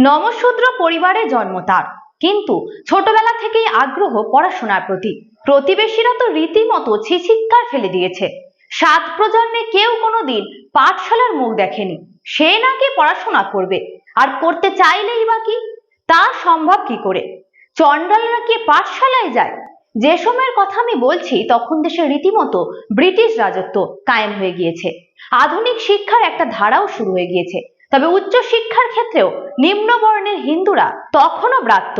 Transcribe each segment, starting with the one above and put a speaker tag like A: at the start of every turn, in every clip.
A: নমশূদ্র পরিবারে জন্ম তার। কিন্তু ছোটবেলা থেকেই আগ্রহ পড়াশোনার প্রতি। প্রতিবেশীরা তো রীতিমতো ছিছিৎকার ফেলে দিয়েছে। সাত প্রজন্মে কেউ কোনোদিন পাঠশালার মুখ দেখেনি। সে নাকি পড়াশোনা করবে। আর করতে চাইলেই বা কি? তা সম্ভব কি করে? চন্ডালরা কি পাঠশালায় যায়? যে সময়ের কথা আমি বলছি, তখন দেশে রীতিমতো ব্রিটিশ রাজত্ব কায়েম হয়ে গিয়েছে। আধুনিক শিক্ষার একটা ধারাও শুরু হয়ে গিয়েছে। তবে উচ্চ শিক্ষার ক্ষেত্রেও নিম্ন বর্ণের হিন্দুরা তখনও ব্রাত্য।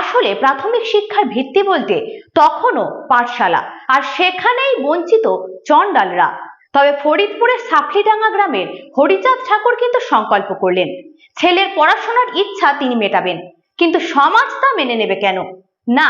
A: আসলে প্রাথমিক শিক্ষার ভিত্তি বলতে তখনও পাঠশালা, আর সেখানেই বঞ্চিত চন্ডালরা তবে ফরিদপুরের সাফলিডাঙ্গা গ্রামের হরিচাঁদ ঠাকুর কিন্তু সংকল্প করলেন, ছেলের পড়াশোনার ইচ্ছা তিনি মেটাবেন, কিন্তু সমাজ তা মেনে নেবে কেন? না,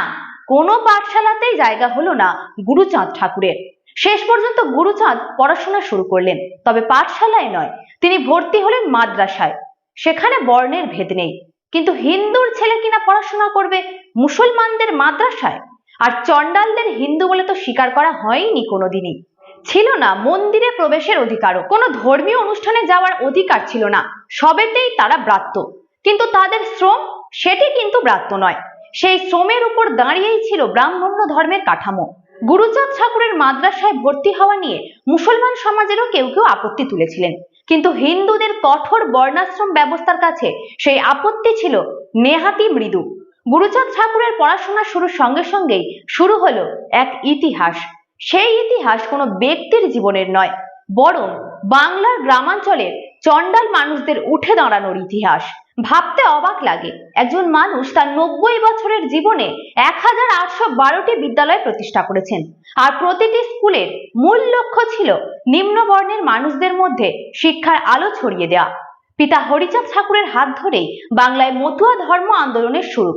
A: কোনো পাঠশালাতেই জায়গা হলো না গুরুচাঁদ ঠাকুরের। শেষ পর্যন্ত গুরুচাঁদ পড়াশোনা শুরু করলেন, তবে পাঠশালায় নয়, তিনি ভর্তি হলেন মাদ্রাসায়। সেখানে বর্ণের ভেদ নেই। কিন্তু হিন্দুর ছেলে কিনা পড়াশোনা করবে মুসলমানদের মাদ্রাসায়? আর চন্ডালদের হিন্দু বলে তো স্বীকার করা হয়নি কোনোদিনই। ছিল না মন্দিরে প্রবেশের অধিকারও। কোনো ধর্মীয় অনুষ্ঠানে যাওয়ার অধিকার ছিল না। সবেতেই তারা ব্রাত্য। কিন্তু তাদের শ্রম, সেটি কিন্তু ব্রাত্য নয়। সেই শ্রমের উপর দাঁড়িয়েই ছিল ব্রাহ্মণ্য ধর্মের কাঠামো। গুরুচাঁদ ঠাকুরের মাদ্রাসায় ভর্তি হওয়া নিয়ে মুসলমান সমাজেরও কেউ কেউ আপত্তি তুলেছিলেন। কিন্তু হিন্দুদের কঠোর বর্ণাশ্রম ব্যবস্থার কাছে সেই আপত্তি ছিল নেহাতি মৃদু। গুরুচাঁদ ঠাকুরের পড়াশোনা শুরুর সঙ্গে সঙ্গেই শুরু হলো এক ইতিহাস। সেই ইতিহাস কোনো ব্যক্তির জীবনের নয়, বরং বাংলার গ্রামাঞ্চলের চণ্ডাল মানুষদের উঠে দাঁড়ানোর ইতিহাস। ভাবতে অবাক লাগে। একজন মানুষ তার নব্বই বছরের জীবনে এক হাজার বারোটি বিদ্যালয় প্রতিষ্ঠা করেছেন। আর প্রতিটি স্কুলের মূল লক্ষ্য ছিল নিম্ন বর্ণের মানুষদের মধ্যে শিক্ষার আলো ছড়িয়ে দেওয়া। পিতা হরিচাঁদ ঠাকুরের হাত ধরেই বাংলায় মতুয়া ধর্ম আন্দোলনের শুরু।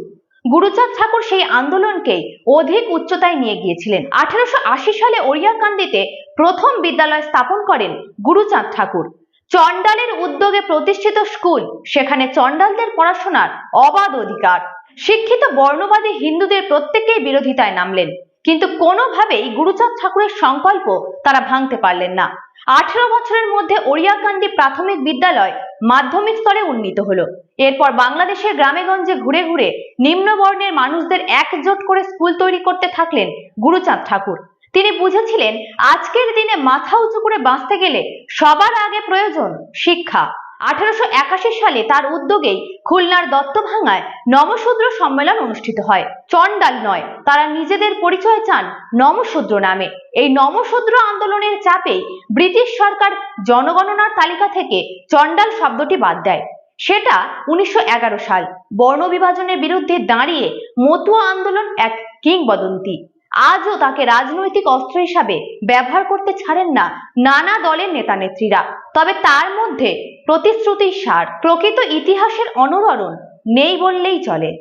A: গুরুচাঁদ ঠাকুর সেই আন্দোলনকে অধিক উচ্চতায় নিয়ে গিয়েছিলেন। আঠারোশো আশি সালে ওড়িয়াকান্দিতে প্রথম বিদ্যালয় স্থাপন করেন গুরুচাঁদ ঠাকুর। চন্ডালের উদ্যোগে প্রতিষ্ঠিত স্কুল। সেখানে চন্ডালদের পড়াশোনার অবাধ অধিকার। শিক্ষিত বর্ণবাদী হিন্দুদের প্রত্যেকেই বিরোধিতায় নামলেন। কিন্তু কোনোভাবেই গুরুচাঁদ ঠাকুরের সংকল্প তারা ভাঙতে পারলেন না। আঠেরো বছরের মধ্যে ওড়িয়াকান্দি প্রাথমিক বিদ্যালয় মাধ্যমিক স্তরে উন্নীত হলো। এরপর বাংলাদেশের গ্রামেগঞ্জে ঘুরে ঘুরে নিম্ন বর্ণের মানুষদের একজোট করে স্কুল তৈরি করতে থাকলেন গুরুচাঁদ ঠাকুর। তিনি বুঝেছিলেন, আজকের দিনে মাথা উঁচু করে বাঁচতে গেলে সবার আগে প্রয়োজন শিক্ষা। আঠারোশো একাশি সালে তার উদ্যোগেই খুলনার দত্তভাঙায় নমশূদ্র সম্মেলন অনুষ্ঠিত হয়। চন্ডাল নয়, তারা নিজেদের পরিচয় চান নমশূদ্র নামে। এই নমশূদ্র আন্দোলনের চাপে ব্রিটিশ সরকার জনগণনার তালিকা থেকে চন্ডাল শব্দটি বাদ দেয়। সেটা উনিশশো এগারো সাল বর্ণ বিভাজনের বিরুদ্ধে দাঁড়িয়ে মতুয়া আন্দোলন এক কিংবদন্তি। আজও তাকে রাজনৈতিক অস্ত্র হিসাবে ব্যবহার করতে ছাড়েন না নানা দলের নেতা নেত্রীরা তবে তার মধ্যে প্রতিশ্রুতির সার, প্রকৃত ইতিহাসের অনুরণ নেই বললেই চলে।